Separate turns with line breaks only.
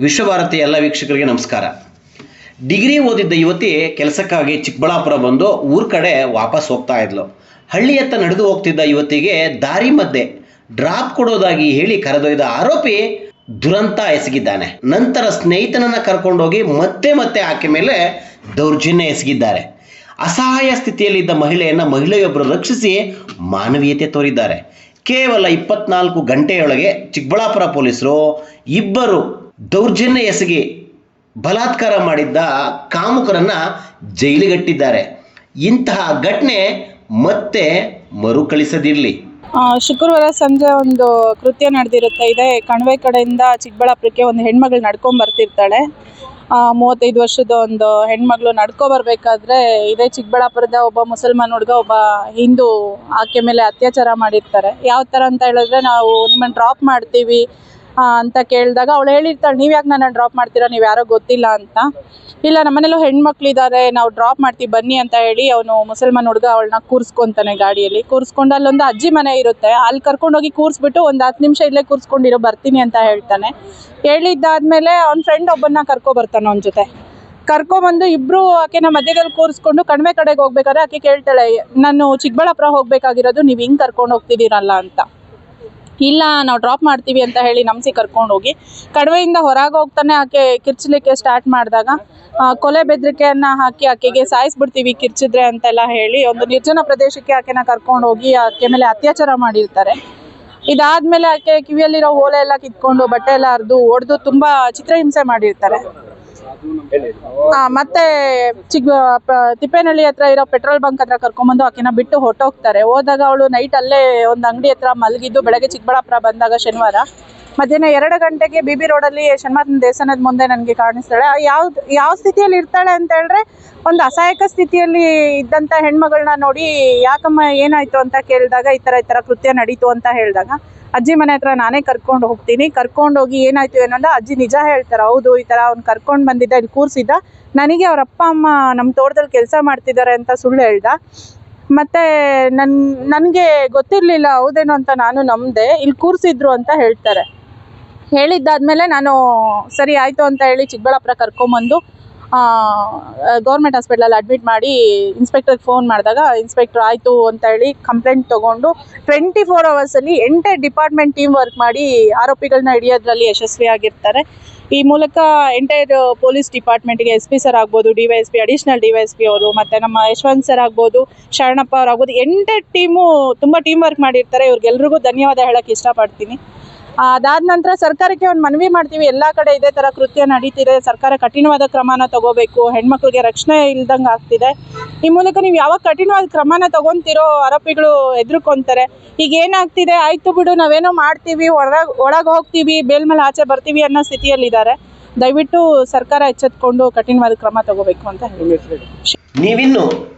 ವಿಶ್ವಭಾರತಿ ಎಲ್ಲ ವೀಕ್ಷಕರಿಗೆ ನಮಸ್ಕಾರ. ಡಿಗ್ರಿ ಓದಿದ್ದ ಯುವತಿ ಕೆಲಸಕ್ಕಾಗಿ ಚಿಕ್ಕಬಳ್ಳಾಪುರ ಬಂದು ಊರ ಕಡೆ ವಾಪಸ್ ಹೋಗ್ತಾ ಇದ್ಲು. ಹಳ್ಳಿಯತ್ತ ನಡೆದು ಹೋಗ್ತಿದ್ದ ಯುವತಿಗೆ ದಾರಿ ಮಧ್ಯೆ ಡ್ರಾಪ್ ಕೊಡೋದಾಗಿ ಹೇಳಿ ಕರೆದೊಯ್ದ ಆರೋಪಿ ದುರಂತ ಎಸಗಿದ್ದಾನೆ. ನಂತರ ಸ್ನೇಹಿತನನ್ನ ಕರ್ಕೊಂಡೋಗಿ ಮತ್ತೆ ಮತ್ತೆ ಆಕೆ ಮೇಲೆ ದೌರ್ಜನ್ಯ ಎಸಗಿದ್ದಾರೆ. ಅಸಹಾಯ ಸ್ಥಿತಿಯಲ್ಲಿದ್ದ ಮಹಿಳೆಯನ್ನ ಮಹಿಳೆಯೊಬ್ಬರು ರಕ್ಷಿಸಿ ಮಾನವೀಯತೆ ತೋರಿದ್ದಾರೆ. ಕೇವಲ ಇಪ್ಪತ್ನಾಲ್ಕು ಗಂಟೆಯೊಳಗೆ ಚಿಕ್ಕಬಳ್ಳಾಪುರ ಪೊಲೀಸರು ಇಬ್ಬರು ದೌರ್ಜನ್ಯ ಎಸಗಿ ಬಲಾತ್ಕಾರ ಮಾಡಿದ್ದ ಕಾಮುಕರನ್ನ ಜೈಲಿಗಟ್ಟಿದ್ದಾರೆ. ಇಂತಹ ಘಟನೆ ಮತ್ತೆ ಮರುಕಳಿಸದಿರಲಿ.
ಶುಕ್ರವಾರ ಸಂಜೆ ಒಂದು ಕೃತ್ಯ ನಡೆದಿರುತ್ತೆ. ಇದೆ ಕಣಿವೆ ಕಡೆಯಿಂದ ಚಿಕ್ಕಬಳ್ಳಾಪುರಕ್ಕೆ ಒಂದು ಹೆಣ್ಮಗಳು ನಡ್ಕೊಂಡ್ ಬರ್ತಿರ್ತಾಳೆ. ಮೂವತ್ತೈದು ವರ್ಷದ ಒಂದು ಹೆಣ್ಮಗಳು ನಡ್ಕೊ ಬರಬೇಕಾದ್ರೆ ಇದೇ ಚಿಕ್ಕಬಳ್ಳಾಪುರದ ಒಬ್ಬ ಮುಸಲ್ಮಾನ್ ಹುಡುಗ, ಒಬ್ಬ ಹಿಂದೂ ಆಕೆ ಮೇಲೆ ಅತ್ಯಾಚಾರ ಮಾಡಿರ್ತಾರೆ. ಯಾವ ಥರ ಅಂತ ಹೇಳಿದ್ರೆ ನಾವು ನಿಮ್ಮನ್ನು ಡ್ರಾಪ್ ಮಾಡ್ತೀವಿ. ಅಂತ ಕೇಳಿದಾಗ ಅವಳು ಹೇಳಿರ್ತಾಳೆ, ನೀವು ಯಾಕೆ ನನ್ನ ಡ್ರಾಪ್ ಮಾಡ್ತೀರಾ? ನೀವು ಯಾರೋ ಗೊತ್ತಿಲ್ಲ ಅಂತ. ಇಲ್ಲ ನಮ್ಮನೇಲೂ ಹೆಣ್ಮಕ್ಳಿದ್ದಾರೆ ನಾವು ಡ್ರಾಪ್ ಮಾಡ್ತೀವಿ, ಬನ್ನಿ ಅಂತ ಹೇಳಿ ಅವನು ಮುಸಲ್ಮಾನ್ ಹುಡುಗ ಅವಳನ್ನ ಕೂರಿಸ್ಕೊಂತಾನೆ ಗಾಡಿಯಲ್ಲಿ. ಕೂರಿಸ್ಕೊಂಡು ಅಲ್ಲೊಂದು ಅಜ್ಜಿ ಮನೆ ಇರುತ್ತೆ, ಅಲ್ಲಿ ಕರ್ಕೊಂಡೋಗಿ ಕೂರಿಸ್ಬಿಟ್ಟು ಒಂದು ಹತ್ತು ನಿಮಿಷ ಇಲ್ಲೇ ಕೂರಿಸ್ಕೊಂಡಿರೋ, ಬರ್ತೀನಿ ಅಂತ ಹೇಳ್ತಾನೆ. ಹೇಳಿದ್ದಾದ್ಮೇಲೆ ಅವ್ನ ಫ್ರೆಂಡ್ ಒಬ್ಬನ್ನ ಕರ್ಕೊ ಬರ್ತಾನೆ ಅವನ ಜೊತೆ. ಕರ್ಕೊಬಂದು ಇಬ್ರು ಆಕೆನ ಮಧ್ಯದಲ್ಲಿ ಕೂರಿಸ್ಕೊಂಡು ಕಡಿಮೆ ಕಡೆಗೆ ಹೋಗ್ಬೇಕಾದ್ರೆ ಆಕೆ ಕೇಳ್ತಾಳೆ, ನಾನು ಚಿಕ್ಕಬಳ್ಳಾಪುರ ಹೋಗ್ಬೇಕಾಗಿರೋದು, ನೀವು ಹಿಂಗೆ ಕರ್ಕೊಂಡು ಹೋಗ್ತಿದ್ದೀರಲ್ಲ ಅಂತ. ಇಲ್ಲ, ನಾವು ಡ್ರಾಪ್ ಮಾಡ್ತೀವಿ ಅಂತ ಹೇಳಿ ನಮ್ಸಿ ಕರ್ಕೊಂಡು ಹೋಗಿ ಕಡವೆಯಿಂದ ಹೊರಗೆ ಹೋಗ್ತಾನೆ ಆಕೆ ಕಿರ್ಚಲಿಕ್ಕೆ ಸ್ಟಾರ್ಟ್ ಮಾಡಿದಾಗ ಕೊಲೆ ಬೆದರಿಕೆಯನ್ನು ಹಾಕಿ ಆಕೆಗೆ ಸಾಯಿಸ್ಬಿಡ್ತೀವಿ ಕಿರ್ಚಿದ್ರೆ ಅಂತೆಲ್ಲ ಹೇಳಿ ಒಂದು ನಿರ್ಜನ ಪ್ರದೇಶಕ್ಕೆ ಆಕೆನ ಕರ್ಕೊಂಡು ಹೋಗಿ ಆಕೆ ಮೇಲೆ ಅತ್ಯಾಚಾರ ಮಾಡಿರ್ತಾರೆ. ಇದಾದ್ಮೇಲೆ ಆಕೆ ಕಿವಿಯಲ್ಲಿರೋ ಓಲೆ ಎಲ್ಲ ಕಿತ್ಕೊಂಡು ಬಟ್ಟೆ ಎಲ್ಲ ಹರಿದು ಹೊಡೆದು ತುಂಬಾ ಚಿತ್ರಹಿಂಸೆ ಮಾಡಿರ್ತಾರೆ. ಮತ್ತೆ ಚಿಗ್ ತಿಪ್ಪೇನಹಳ್ಳಿ ಹತ್ರ ಇರೋ ಪೆಟ್ರೋಲ್ ಬಂಕ್ ಹತ್ರ ಕರ್ಕೊಂಡ್ಬಂದು ಆಕಿನ ಬಿಟ್ಟು ಹೊಟ್ಟೋಗ್ತಾರೆ ಹೋದಾಗ ಅವಳು ನೈಟ್ ಅಲ್ಲೇ ಒಂದು ಅಂಗಡಿ ಹತ್ರ ಮಲಗಿದ್ದು ಬೆಳಗ್ಗೆ ಚಿಕ್ಕಬಳ್ಳಾಪುರ ಬಂದಾಗ ಶನಿವಾರ. ಮಧ್ಯಾಹ್ನ ಎರಡು ಗಂಟೆಗೆ ಬಿ ಬಿ ರೋಡಲ್ಲಿ ಶನ್ಮಾತನ ದೇವಸ್ಥಾನದ ಮುಂದೆ ನನಗೆ ಕಾಣಿಸ್ತಾಳೆ. ಯಾವ್ದು, ಯಾವ ಸ್ಥಿತಿಯಲ್ಲಿ ಇರ್ತಾಳೆ ಅಂತ ಹೇಳಿದ್ರೆ ಒಂದು ಅಸಹಾಯಕ ಸ್ಥಿತಿಯಲ್ಲಿ ಇದ್ದಂಥ ಹೆಣ್ಮಗಳನ್ನ ನೋಡಿ, ಯಾಕಮ್ಮ ಏನಾಯ್ತು ಅಂತ ಕೇಳಿದಾಗ ಈ ಥರ ಈ ಥರ ಕೃತ್ಯ ನಡೀತು ಅಂತ ಹೇಳಿದಾಗ ಅಜ್ಜಿ ಮನೆ ಹತ್ರ ನಾನೇ ಕರ್ಕೊಂಡು ಹೋಗ್ತೀನಿ. ಕರ್ಕೊಂಡು ಹೋಗಿ ಏನಾಯ್ತು ಏನಂದ ಅಜ್ಜಿ ನಿಜ ಹೇಳ್ತಾರೆ, ಹೌದು ಈ ಥರ ಅವ್ನು ಕರ್ಕೊಂಡು ಬಂದಿದ್ದ, ಇಲ್ಲಿ ಕೂರಿಸಿದ್ದ. ನನಗೆ ಅವ್ರ ಅಪ್ಪ, ಅಮ್ಮ ನಮ್ಮ ತೋಟದಲ್ಲಿ ಕೆಲಸ ಮಾಡ್ತಿದ್ದಾರೆ ಅಂತ ಸುಳ್ಳು ಹೇಳ್ದ. ಮತ್ತೆ ನನ್, ನನಗೆ ಗೊತ್ತಿರಲಿಲ್ಲ, ಹೌದೇನೋ ಅಂತ ನಾನು ನಂಬಿದೆ, ಇಲ್ಲಿ ಕೂರಿಸಿದ್ರು ಅಂತ ಹೇಳ್ತಾರೆ. ಹೇಳಿದ್ದಾದ್ಮೇಲೆ ನಾನು, ಸರಿ, ಆಯಿತು ಅಂತ ಹೇಳಿ ಚಿಕ್ಕಬಳ್ಳಾಪುರ ಕರ್ಕೊಂಬಂದು ಗೌರ್ಮೆಂಟ್ ಹಾಸ್ಪಿಟ್ಲಲ್ಲಿ ಅಡ್ಮಿಟ್ ಮಾಡಿ ಇನ್ಸ್ಪೆಕ್ಟರ್ಗೆ ಫೋನ್ ಮಾಡಿದಾಗ, ಇನ್ಸ್ಪೆಕ್ಟ್ರ್, ಆಯಿತು ಅಂತ ಹೇಳಿ ಕಂಪ್ಲೇಂಟ್ ತೊಗೊಂಡು, ಟ್ವೆಂಟಿ ಫೋರ್ ಅವರ್ಸಲ್ಲಿ ಎಂಟೇ ಡಿಪಾರ್ಟ್ಮೆಂಟ್ ಟೀಮ್ ವರ್ಕ್ ಮಾಡಿ ಆರೋಪಿಗಳನ್ನ ಹಿಡಿಯೋದ್ರಲ್ಲಿ ಯಶಸ್ವಿಯಾಗಿರ್ತಾರೆ. ಈ ಮೂಲಕ ಎಂಟೈರ್ ಪೊಲೀಸ್ ಡಿಪಾರ್ಟ್ಮೆಂಟ್ಗೆ ಎಸ್ ಪಿ ಸರ್ ಆಗ್ಬೋದು, D P, additional D P ಅವರು, ಮತ್ತು ನಮ್ಮ ಯಶವಂತ್ ಸರ್ ಆಗ್ಬೋದು, ಶರಣಪ್ಪ ಅವ್ರು ಆಗ್ಬೋದು ಎಂಟೈರ್ ಟೀಮು ತುಂಬ ಟೀಮ್ ವರ್ಕ್ ಮಾಡಿರ್ತಾರೆ. ಇವ್ರಿಗೆಲ್ರಿಗೂ ಧನ್ಯವಾದ ಹೇಳೋಕ್ಕೆ ಇಷ್ಟಪಡ್ತೀನಿ. ಅದಾದ ನಂತರ ಸರ್ಕಾರಕ್ಕೆ ಒಂದು ಮನವಿ ಮಾಡ್ತೀವಿ. ಎಲ್ಲ ಕಡೆ ಇದೇ ಥರ ಕೃತ್ಯ ನಡೀತಿದೆ. ಸರ್ಕಾರ ಕಠಿಣವಾದ ಕ್ರಮನ ತಗೋಬೇಕು. ಹೆಣ್ಮಕ್ಳಿಗೆ ರಕ್ಷಣೆ ಇಲ್ದಂಗೆ ಆಗ್ತಿದೆ. ಈ ಮೂಲಕ ನೀವು ಯಾವಾಗ ಕಠಿಣವಾದ ಕ್ರಮನ ತಗೊಂತಿರೋ ಆರೋಪಿಗಳು ಎದುರುಕೊಂತಾರೆ ಈಗ ಏನಾಗ್ತಿದೆ? ಆಯ್ತು ಬಿಡು, ನಾವೇನೋ ಮಾಡ್ತೀವಿ, ಒಳಗೆ ಒಳಗೆ ಹೋಗ್ತೀವಿ, ಬೇಲ್ ಮೇಲೆ ಆಚೆ ಬರ್ತೀವಿ ಅನ್ನೋ ಸ್ಥಿತಿಯಲ್ಲಿದ್ದಾರೆ. ದಯವಿಟ್ಟು ಸರ್ಕಾರ ಎಚ್ಚೆತ್ಕೊಂಡು ಕಠಿಣವಾದ ಕ್ರಮ ತಗೋಬೇಕು ಅಂತ ಹೇಳಿ.
ನೀವಿನ್ನು